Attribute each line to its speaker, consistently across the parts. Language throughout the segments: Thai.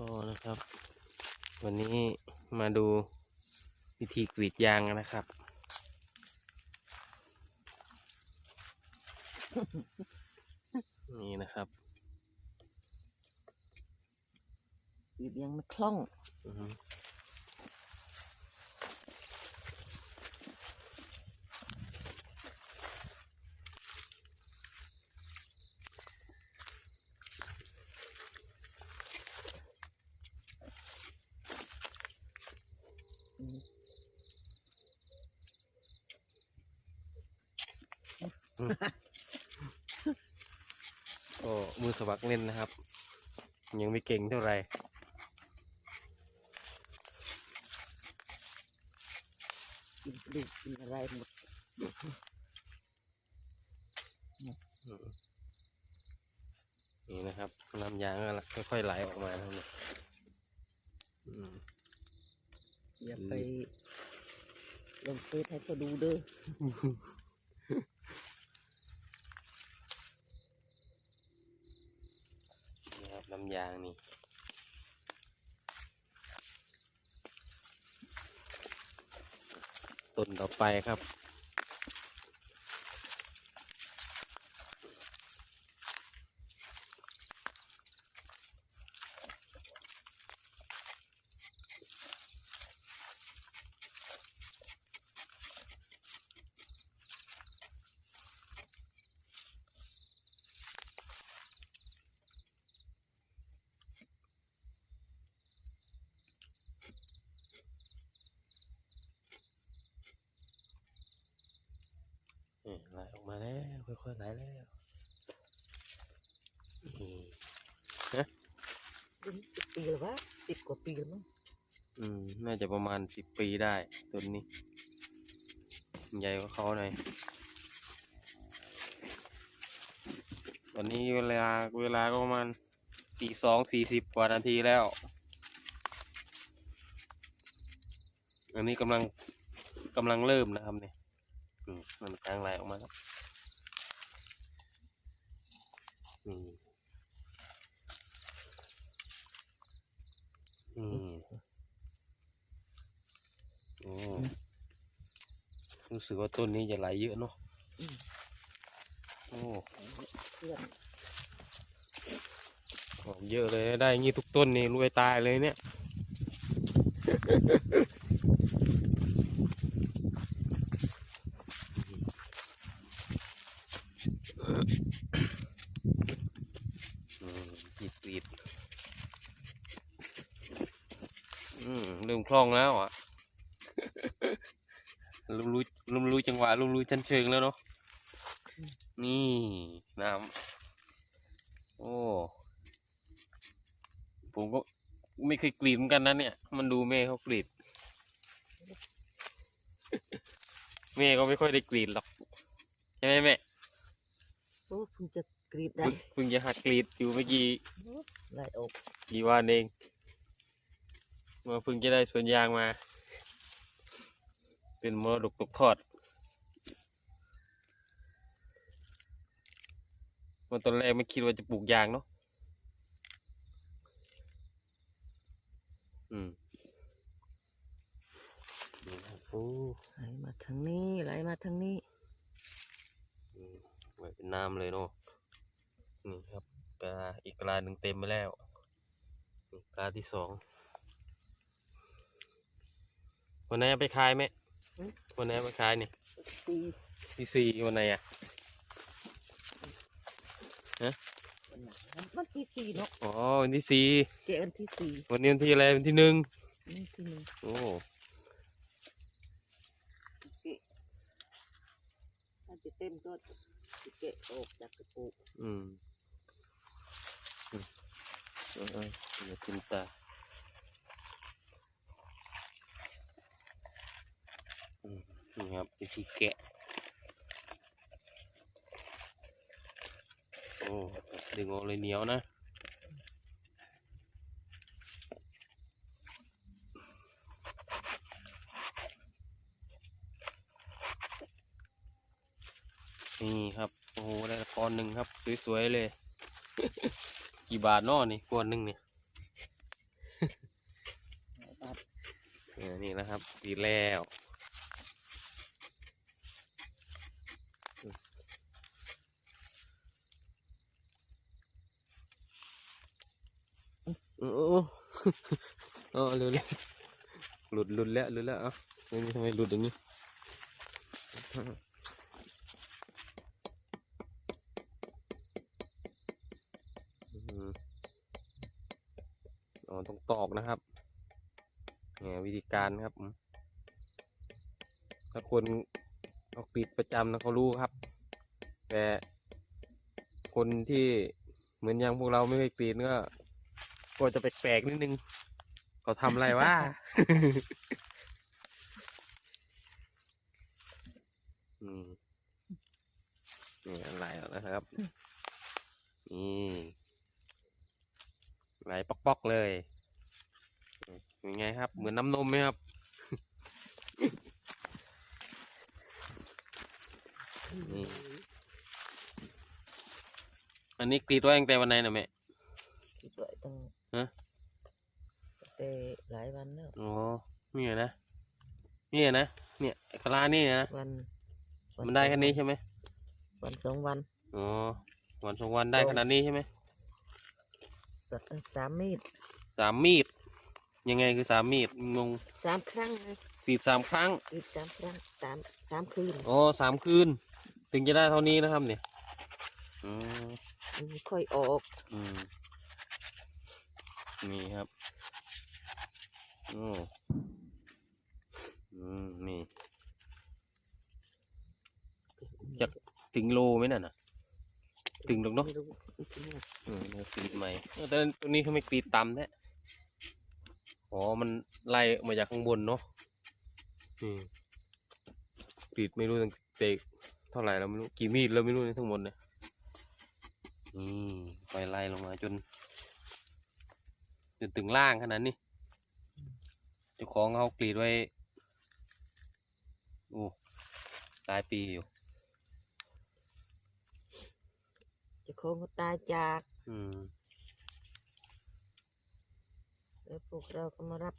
Speaker 1: ก็นะครับ วันนี้มาดูวิธีกรีดยางนะครับ นี่นะครับ
Speaker 2: อีกยังไม่คล่อง
Speaker 1: ก็มือสมัครเล่นนะครับ ยังไม่เก่งเท่าไหร่
Speaker 2: กินกระดูกกินอะไรหมด
Speaker 1: อืมนี่นะครับน้ำยางก็ค่อยๆไหลออกมานะครับเนี่ยอืม
Speaker 2: อย่าไปลงเฟซให้เขาดูเด้อำ
Speaker 1: ยางนี่ต้นต่อไปครับ นี่ไหลออกมาแล้ว ค่อยๆไหลแล้วนี่
Speaker 2: สิบปีแล้ววะสิบกว่าปีแล้วมั้ง
Speaker 1: อืม น่าจะประมาณสิบปีได้ต้นนี้ ใหญ่กว่าเขาหน่อยตอนนี้เวลาเวลาก็ประมาณตีสองสี่สิบกว่านาทีแล้ว อันนี้กำลังกำลังเริ่มนะครับเนี่ยอืมมันกลางไหลออกมาครับ นี่นี่โอ้รู้สึกว่าต้นนี้จะไหลเยอะเนาะ
Speaker 2: อืม
Speaker 1: โอ้
Speaker 2: เพื่อน
Speaker 1: ออกเยอะเลยได้งี้ทุกต้นนี่รวยตายเลยเนี่ย อืมจีดจีดอืมเริ่ม คล่องแล้วอะเริ่มรู้เริ่มรู้จังหวะเริ่มรู้ชั้นเชิงแล้วเนาะนี่น้ำโอ้ผมก็ไม่เคยกรีดเหมือนกันนะเนี่ย มันดูแม่เขากรีดแม่ก็ไม่ค่อยได้กรีดหรอกใช่ไหมแม่
Speaker 2: โอ้เพิ่งจะกรีดได้
Speaker 1: เพิ่งเพิ่งจะหัดกรีดอยู่เมื่อกี้
Speaker 2: ไล่ออก
Speaker 1: กี่วันเอง มาเพิ่งจะได้สวนยางมา เป็นมรดกตกทอดมันตอนแรกไม่คิดว่าจะปลูกยางเนาะอืมนี่นะโอ้
Speaker 2: ไหลมาทางนี้ไหลมาทางนี้
Speaker 1: อืมไว้เป็นน้ำเลยเนาะนี่ครับกาอีกกลาหนึ่งเต็มไปแล้วนี่กลาที่สอง วันไหนเอาไปขายไหมวันไหนเอาไปขายนี่
Speaker 2: สี่
Speaker 1: ที่สี่วันไหนอะ
Speaker 2: วันไหนวันที่สี่เนาะ
Speaker 1: อ๋อวันที่สี่
Speaker 2: เกะวันที่สี่
Speaker 1: วันนี้วันที่อะไรวันที่หนึ่ง
Speaker 2: นี่ที่หนึ่ง
Speaker 1: โอ้
Speaker 2: เกะถ้าจะเต็มก็จะเกะออกจากกระปุก
Speaker 1: อืมอืมเออเออเดี๋ยวกินตาอืม นี่ครับวิธีแกะ โอ้ดึงออกเลยเหนียวนะนี่ครับ โอ้โห ได้กอนหนึ่งครับ สวยๆเลย กี่บาทนอนี่กอนหนึ่งเนี่ยนี่นะครับดีแล้วโอ้โอ้ เออเร็วเลยหลุดหลุดแล้วหลุดแล้วเอ้านี่ทำไมหลุดอย่างนี้อ๋อต้องตอกนะครับเนี่ยวิธีการครับ ถ้าคนเขากรีดประจำนะเขารู้ครับ แต่คนที่เหมือนอย่างพวกเราไม่เคยกรีดก็ ก็จะแปลกๆนิดนึงเขาทำอะไรวะ อืมนี่อะไรนะครับ นี่ไหลปอกๆเลยยังไงครับ เหมือนน้ำนมไหมครับ นี่อันนี้กรีดไว้ตั้งแต่วันไหนนะแม่
Speaker 2: คิดไว้ตั้ง
Speaker 1: ฮะ
Speaker 2: แต่หลายวันแล้ว
Speaker 1: อ๋อนี่นะ นี่นะ เนี่ยไอ้กะลานี่นะ
Speaker 2: วันวั
Speaker 1: มันได้แค่นี้ใช่ไหม
Speaker 2: วันสองวัน
Speaker 1: อ๋อ วันสองวันได้
Speaker 2: สอง
Speaker 1: ขนาดนี้ใช่ไหม
Speaker 2: สสามมีด
Speaker 1: สามมีด ยังไงคือสามมีดงง
Speaker 2: สามครั้งนะ
Speaker 1: กรีดสามครั้ง
Speaker 2: อีกสามครั้งสามสามคืน
Speaker 1: อ๋อสามคืน ถึงจะได้เท่านี้นะครับเนี่ย อืม
Speaker 2: มันค่อยออก
Speaker 1: อืม นี่ครับโอ้อืมนี่จะถึงโลไหมน่ะนะถึงหรอกเนาะ
Speaker 2: ไม่รู้ไม่ถึงหรอก
Speaker 1: อืมเนี่ยกรีดใหม่เออแต่ตัวนี้เขาไม่กรีดต่ำแท้อ๋อ มันไล่มาจากข้างบนเนาะนี่กรีดไม่รู้ตั้งแต่เท่าไหร่เราไม่รู้ กี่มีดเราไม่รู้ในทั้งหมดเนี่ยนี่ไปไล่ลงมาจน จนถึงล่างขนาดนี้เจ้าของเขากรีดไว้โอ้หลายปีอยู่
Speaker 2: เจะคงก็ตายจาก
Speaker 1: อืม
Speaker 2: แล้วพวกเราก็มารับ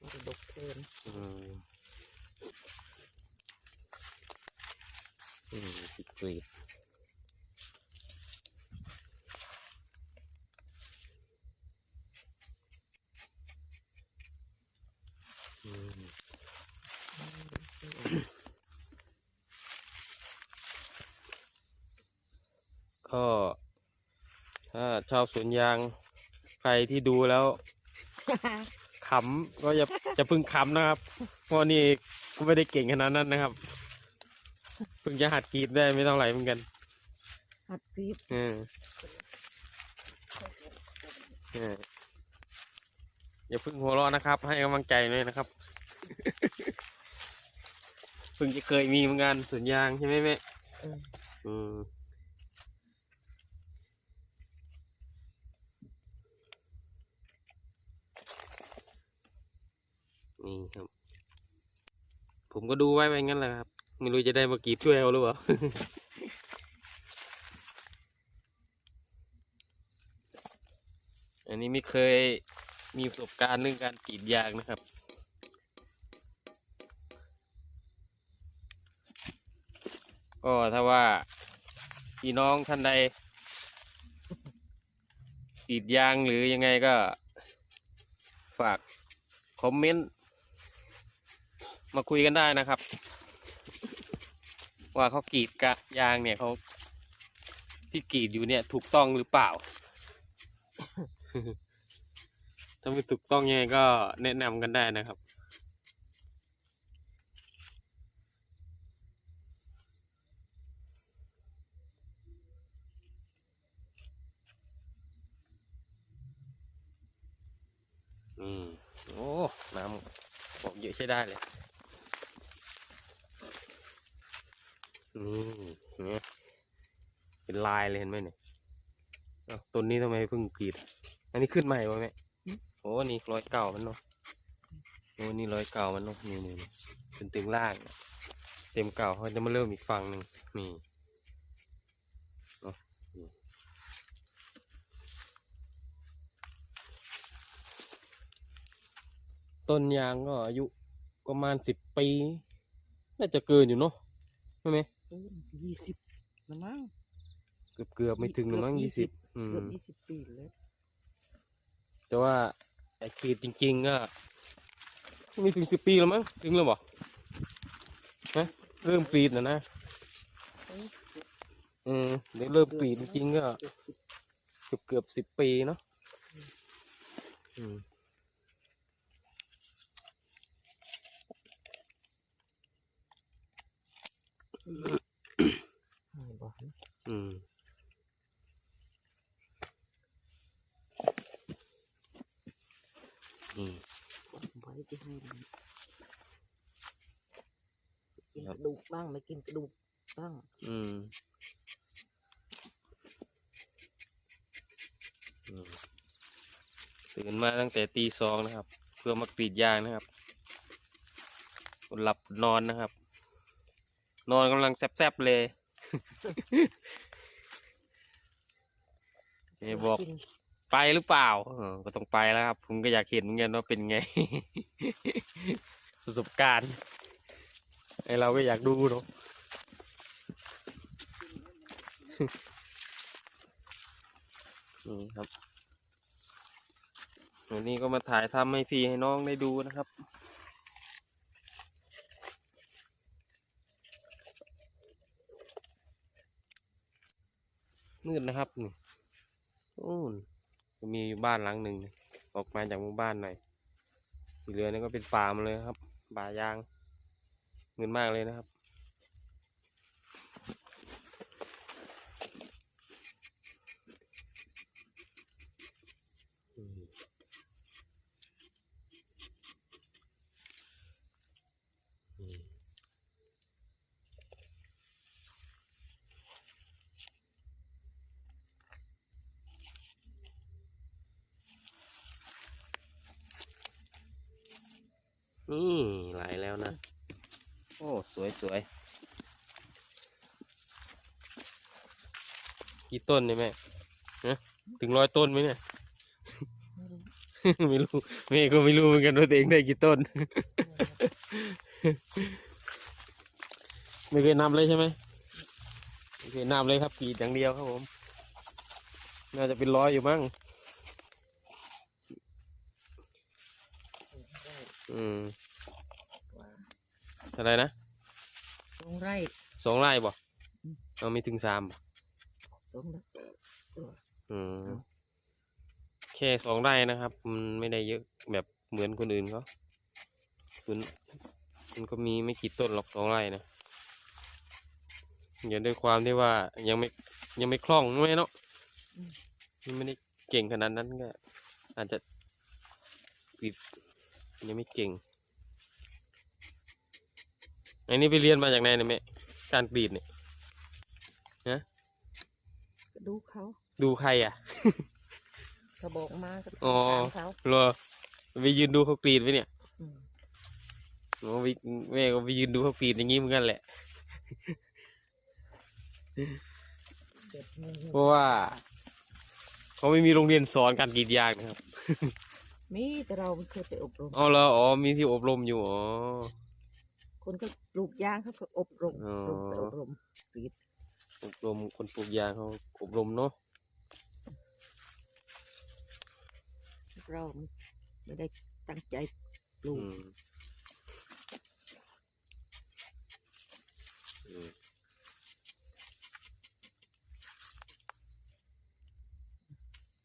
Speaker 2: มรดกเทิน
Speaker 1: อืมอืมติดกรีดอืมก็ ถ้าชอบสวนยางใครที่ดูแล้วขำก็อย่าจะพึ่งขำนะครับ เพราะนี่ก็ไม่ได้เก่งขนาดนั้นนะครับเพิ่งจะหัดกรีดได้ไม่เท่าไหร่เหมือนกัน
Speaker 2: หัดกรีด
Speaker 1: เออเอออย่าเพึ่งหัวเราะนะครับ ให้กำลังใจหน่อยนะครับเพิ่งจะเคยมีเหมือนกันสวนยางใช่ไหมแม่
Speaker 2: เออ
Speaker 1: อืมนี่ครับ ผมก็ดูไว้ไปงั้นแหละครับ ไม่รู้จะได้มากรีดช่วยเอาหรือเปล่าอันนี้ไม่เคยมีประสบการณ์เรื่องการกรีดยางนะครับ ก็ถ้าว่าพี่น้องท่านใดกรีดยางหรือยังไงก็ ฝากคอมเมนต์ มาคุยกันได้นะครับ ว่าเขากรีดกะยางเนี่ยเขาที่กรีดอยู่เนี่ยถูกต้องหรือเปล่า ถ้าไม่ถูกต้องยังไงก็แนะนำกันได้นะครับ อืม โอ้ น้ำผมเยอะใช้ได้เลย นี่เนี่ยเป็นลายเลยเห็นไหมเนี่ยอ้าวต้นนี้ทำไมเพิ่งกรีด อันนี้ขึ้นใหม่วะแม่โอ้นี่ร้อยเก่ามันเนาะโอ้นี่ร้อยเก่ามันเนาะนี่นี่นี่เป็นตึงล่างน่ะเต็มเก่าเขาจะมาเริ่มอีกฝั่งหนึ่งนี่เนาะนี่ต้นยางก็อายุประมาณสิบปี น่าจะเกินอยู่เนาะใช่ไหม
Speaker 2: ยี่สิบนะมั้ง
Speaker 1: เกือบเกือบไม่ถึงหรือมั้ง
Speaker 2: เกื
Speaker 1: ยี่
Speaker 2: อบ
Speaker 1: สิบ
Speaker 2: 20
Speaker 1: อืม
Speaker 2: เกือบยี่สิบปีแล้ว
Speaker 1: แต่ว่าไอ้กรีดจริง ๆ ก็ไม่ถึงสิบปีแล้วมั้งถึงแล้วบ่ฮะเริ่มกรีดนะนะ
Speaker 2: เอ้ย
Speaker 1: อืมเดี๋ยวเริ่มกรีดจริงๆก็
Speaker 2: เกือบสิบ
Speaker 1: เกือบเกือบสิบปีเนาะอืม
Speaker 2: ไม่บ อื
Speaker 1: มอืม
Speaker 2: ไว้ที่ให้กินกระดูกบ้างไม่กินกระดูกบ้าง
Speaker 1: อืมอืมตื่นมาตั้งแต่ตีสองนะครับ เพื่อมากรีดยางนะครับหลับนอนนะครับ นอนกำลังแซบๆเลยเอ๊ะบอก
Speaker 2: กิน
Speaker 1: ไปหรือเปล่าเออก็ต้องไปแล้วครับ ผมก็อยากเห็นเหมือนกันว่าเป็นไง ประสบการณ์ไอเราก็อยากดูเนาะนี่ครับวันนี้ก็มาถ่ายทำให้พี่ให้น้องได้ดูนะครับ มืดนะครับนี่โอ้มีอยู่บ้านหลังหนึ่งออกมาจากหมู่บ้านหน่อยที่เหลือนี่ก็เป็นฟาร์มเลยครับป่ายางเงินมากเลยนะครับ อืมอืมนี่ไหลแล้วนะ โอ้ สวยสวยกี่ต้นเนี่ยแม่ฮะถึงร้อยต้นไหมเนี่ย
Speaker 2: ไม่รู้
Speaker 1: ไม่รู้แม่ก็ไม่รู้เหมือนกันว่าตัวเองได้กี่ต้น ไม่เคยนับเลยใช่ไหมไม่เคยนับเลยครับกรีดอย่างเดียวครับผม น่าจะเป็นร้อยอยู่มั้ง อืม
Speaker 2: ว่า
Speaker 1: อะไรนะ
Speaker 2: ส องไร่
Speaker 1: สองไร่บ่
Speaker 2: อืม
Speaker 1: เอาไม่ถึงสามบ่
Speaker 2: สองไร่เออ
Speaker 1: อืม
Speaker 2: ครับ
Speaker 1: แค่สองไร่นะครับ มันไม่ได้เยอะแบบเหมือนคนอื่นเขาคุณมันก็มีไม่กี่ต้นหรอกสองไร่นะอย่าด้วยความที่ว่ายังไม่ยังไม่คล่องไม่เนาะยังไม่ได้เก่งขนาดนั้นก็อาจจะปิดยังไม่เก่ง อันนี้ไปเรียนมาจากไหนเนี่ยแม่การกรีดเนี่ย
Speaker 2: ก็ดูเขา
Speaker 1: ดูใครอะ
Speaker 2: เขาบอกมาก็
Speaker 1: อ๋อ
Speaker 2: ตามเขา
Speaker 1: รอไปยืนดูเขากรีดไปเนี่ย
Speaker 2: อืม
Speaker 1: โอ้วิแม่ก็ไปยืนดูเขากรีดอย่างนี้เหมือนกันแหละ
Speaker 2: เด็ดมือ
Speaker 1: เพราะว่า เขาไม่มีโรงเรียนสอนการกรีดยางนะครับ
Speaker 2: มีแต่เราไม่เคยไปอบรม
Speaker 1: อ๋อแล้วอ๋อมีที่อบรมอยู่อ๋อ
Speaker 2: คนก็ปลูกยางเขาก็อบรม
Speaker 1: อ๋อ
Speaker 2: ลงไปอบรมกรีด
Speaker 1: อบรมคนปลูกยางเขาอบรมเนาะ
Speaker 2: เราไม่ได้ตั้งใจปลู
Speaker 1: อื
Speaker 2: ก
Speaker 1: มอืม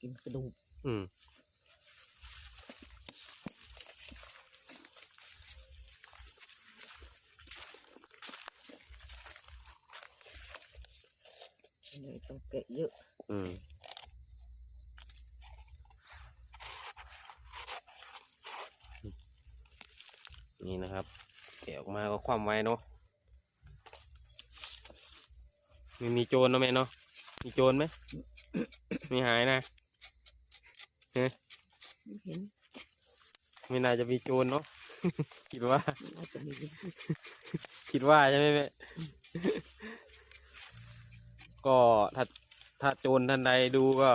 Speaker 2: กินกระดูก
Speaker 1: อืม
Speaker 2: ต้องแกะเยอะ
Speaker 1: อืมนี่นะครับแกะออกมาก็คว่ำไว้เนาะไมีมีโจรเนาะแม่เนาะมีโจรไหมไม่หายนะ
Speaker 2: ไม่เห็น
Speaker 1: ไม่น่าจะมีโจรเนาะ คิดว่า
Speaker 2: น่าจะมี
Speaker 1: คิดว่าใช่ไหมแม่ ก็ถ้าถ้าโจรท่านใดดูก็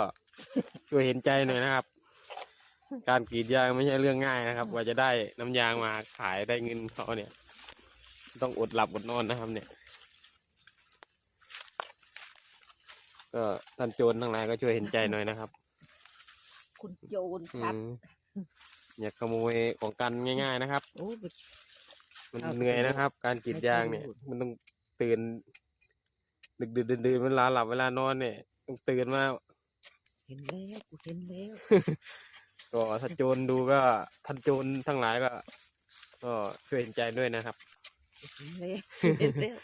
Speaker 1: ช่วยเห็นใจหน่อยนะครับ การกรีดยางไม่ใช่เรื่องง่ายนะครับกว่าจะได้น้ำยางมาขายได้เงินเขาเนี่ย ต้องอดหลับอดนอนนะครับ เนี่ย ก็ท่านโจรทั้งหลายก็ช่วยเห็นใจหน่อยนะครับ
Speaker 2: คุณโจร
Speaker 1: อื
Speaker 2: ครับ
Speaker 1: มอย่าขโมยของกันง่าย ๆนะครับ
Speaker 2: โอ้ย
Speaker 1: มัน
Speaker 2: เอา
Speaker 1: เหนื่อยนะครับ การกรีดยางเนี่ย
Speaker 2: ไม่ต้อง
Speaker 1: มันต้องตื่น ดึกดื่นดื่นๆเวลาหลับเวลานอนเนี่ยต้องตื่นมา
Speaker 2: เห็นแล้วกูเห็นแล้ว
Speaker 1: ก็ถ้าโจรดูก็ท่านโจรทั้งหลายก็ก็ช่วยเห็นใจด้วยนะครับ
Speaker 2: เห็นแล้วเห็นแล้ว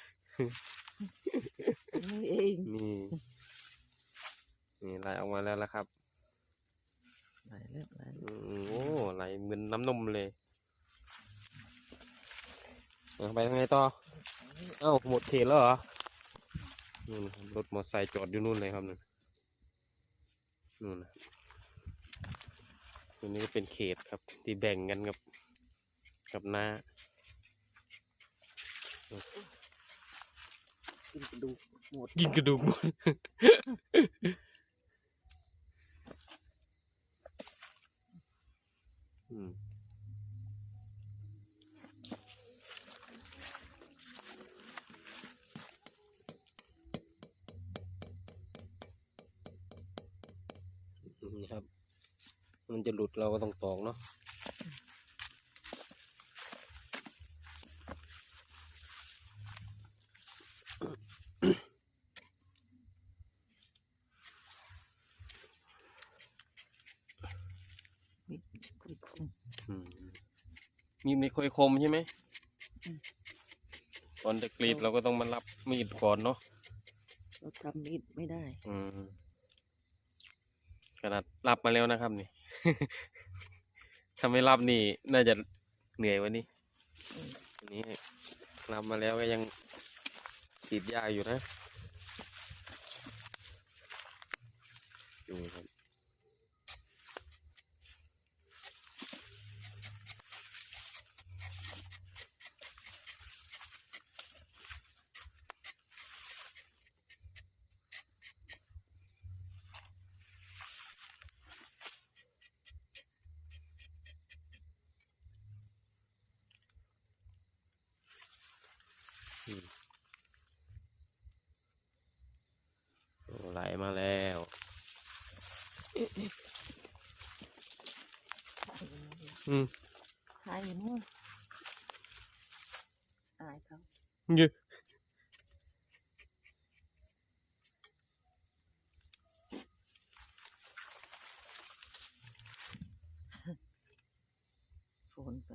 Speaker 2: นี่เอง
Speaker 1: นี่นี่ไหลออกมาแล้วละครับ
Speaker 2: ไหนแล้วไหน
Speaker 1: อืมโอ้ไหลเหมือนน้ำนมเลยเอาไปทางไหนต่อเอ้าหมดเขตแล้วเหรอ นู่นครับรถมอเตอร์ไซค์จอดอยู่นู่นเลยครับนู่นนู่นนะตัวนี้ก็เป็นเขตครับ ที่แบ่งกันกับกับน้า
Speaker 2: กินกระดูกหมด
Speaker 1: กินกระดูกหมดอืม มันจะหลุดเราก็ต้องตอกเนาะ
Speaker 2: นี่คุยคง
Speaker 1: อืมมีดไม่ค่อยคมใช่ไหม
Speaker 2: อืม
Speaker 1: ก่อนจะกรีดเราก็ต้องมารับมีดก่อนเนาะ
Speaker 2: เราทำมีดไม่ได้
Speaker 1: อืมขนาดรับมาแล้วนะครับนี่ ถ้าไม่รับนี่ น่าจะเหนื่อยวันนี้นี่รับมาแล้วก็ยังติดยากอยู่นะ อืมโอ้ไหลมาแล้วอืม
Speaker 2: ขายอยู่นู่นอายเขา
Speaker 1: เยอะ
Speaker 2: โฟนไป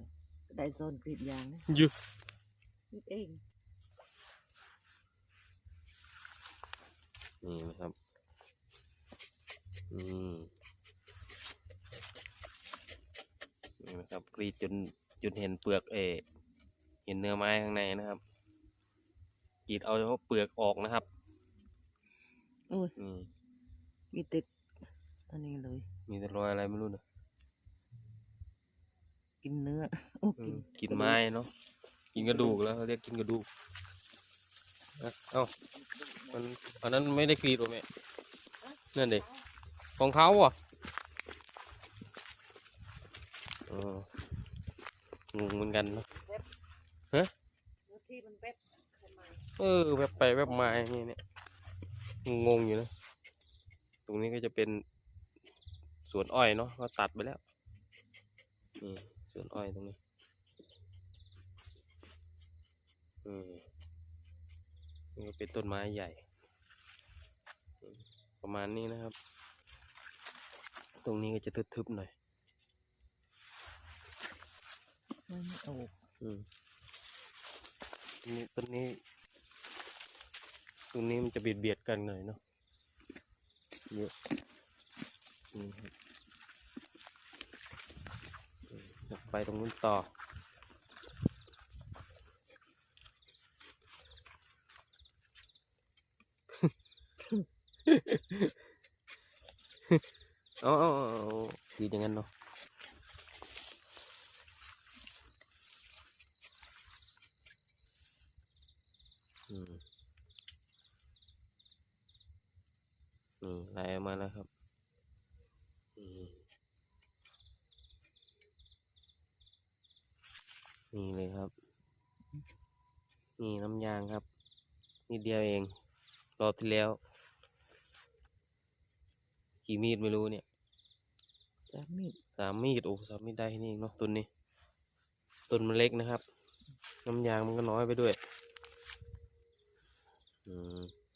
Speaker 2: ได้โซนกรีดยางนะ
Speaker 1: เยอะ
Speaker 2: นี่เอง
Speaker 1: นี่นะครับอืมนี่นะครับกรีดจนจนเห็นเปลือกเออเห็นเนื้อไม้ข้างในนะครับกรีดเอาเฉพาะเปลือกออกนะครับ
Speaker 2: โอ้ย
Speaker 1: นี่
Speaker 2: มีติดอันนี้เลย
Speaker 1: มีแต่รอยอะไรไม่รู้นะ
Speaker 2: กินเนื้อโอ้
Speaker 1: อื
Speaker 2: กิน
Speaker 1: มกินไม้เนาะกินกระดูกแล้วเขาเรียกกินกระดูกอะ เอ้ามันอันนั้นไม่ได้กรีดหรอแม่นั่นเด็ของเขาอะอ๋องงเหมือนกันเนาะ
Speaker 2: เนื้อที่มันเบ็ดทำไม
Speaker 1: เออแวบไปแวบมาอย่างนี้เนี่ยงงๆอยู่นะ ตรงนี้ก็จะเป็นสวนอ้อยเนาะก็ตัดไปแล้วนี่สวนอ้อยตรงนี้อืม นี่ก็เป็นต้นไม้ใหญ่อืมประมาณนี้นะครับ ตรงนี้ก็จะทึบๆหน่อย
Speaker 2: ไม่ออก
Speaker 1: อืมนี่ต้นนี้ตรงนี้มันจะเบียดเบียดๆกันหน่อยเนาะเยอะนี่ครับอืมอยากไปตรงนู้นต่อ อ๋อดีอย่างั้นเนาะอืมนี่ไหลมาแล้วครับนี่เลยครับ นี่น้ำยางครับ นี่เดียวเอง รอบที่แล้ว กี่มีดไม่รู้เนี่ย
Speaker 2: จะมีด
Speaker 1: สามมีดโอ้สามมีดได้นี่เองเนาะต้นนี้ต้นมันเล็กนะครับ น้ำยางมันก็น้อยไปด้วย อืมอืม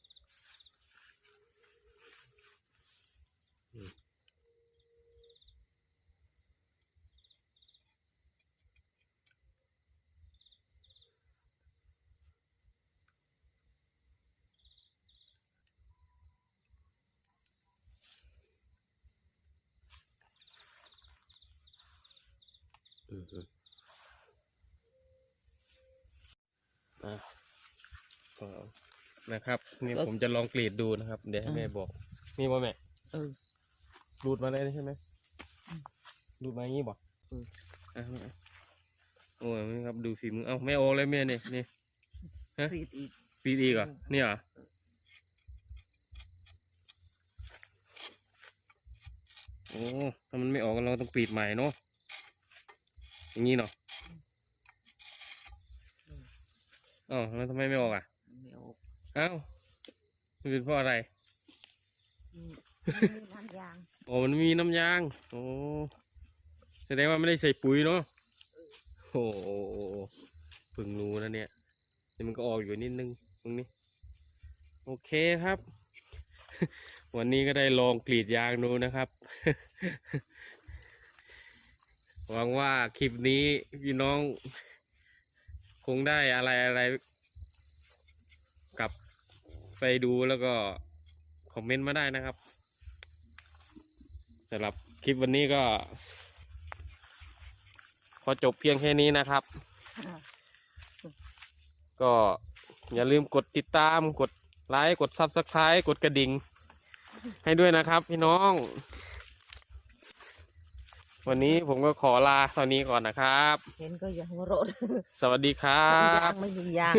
Speaker 1: อืมอืมอะก็นะครับ นี่ผมจะลองกรีดดูนะครับ เดี๋ยวให้แม่บอก นี่ว่าแม่
Speaker 2: เออ
Speaker 1: รูดมาได้ใช่ไหม
Speaker 2: อืม
Speaker 1: รูดมาอย่างนี้บ่
Speaker 2: อืม
Speaker 1: อะอะโอ้ยนี่ครับดูฝีมือเอ้าไม่โออกเลยแม่นี่นี่ ฮะ
Speaker 2: กรีดอีก
Speaker 1: ปีดอีกเหรอะ
Speaker 2: อืม
Speaker 1: เนี่ยเหรอโอ้ถ้ามันไม่ออกเราต้องกรีดใหม่เนาะ อย่างนี้เนาะอ้าวแล้วทำไมไม่ออกอะ
Speaker 2: ไม่ออก
Speaker 1: เอ้ามันเป็นเพราะอะไร
Speaker 2: อืมมีน้ำยาง
Speaker 1: โอ้มันมีน้ำยาง โอ้แสดงว่าไม่ได้ใส่ปุ๋ยเนาะโอ้โหเพิ่งรู้นะเนี่ยนี่มันก็ออกอยู่นิดนึงตรงนี้ โอเคครับ วันนี้ก็ได้ลองกรีดยางดูนะครับ หวังว่าคลิปนี้พี่น้อง คงได้อะไรอะไรกลับไปดูแล้วก็คอมเมนต์มาได้นะครับสำหรับคลิปวันนี้ก็ขอจบเพียงแค่นี้นะครับ ก็อย่าลืมกดติดตามกดไลค์กด Subscribe กดกระดิ่งให้ด้วยนะครับพี่น้อง วันนี้ผมก็ขอลาตอนนี้ก่อนนะครับ
Speaker 2: เห็นก็อย่าหัวเราะ
Speaker 1: สวัสดีครั
Speaker 2: น้ำยา
Speaker 1: บ
Speaker 2: งไม่มียาง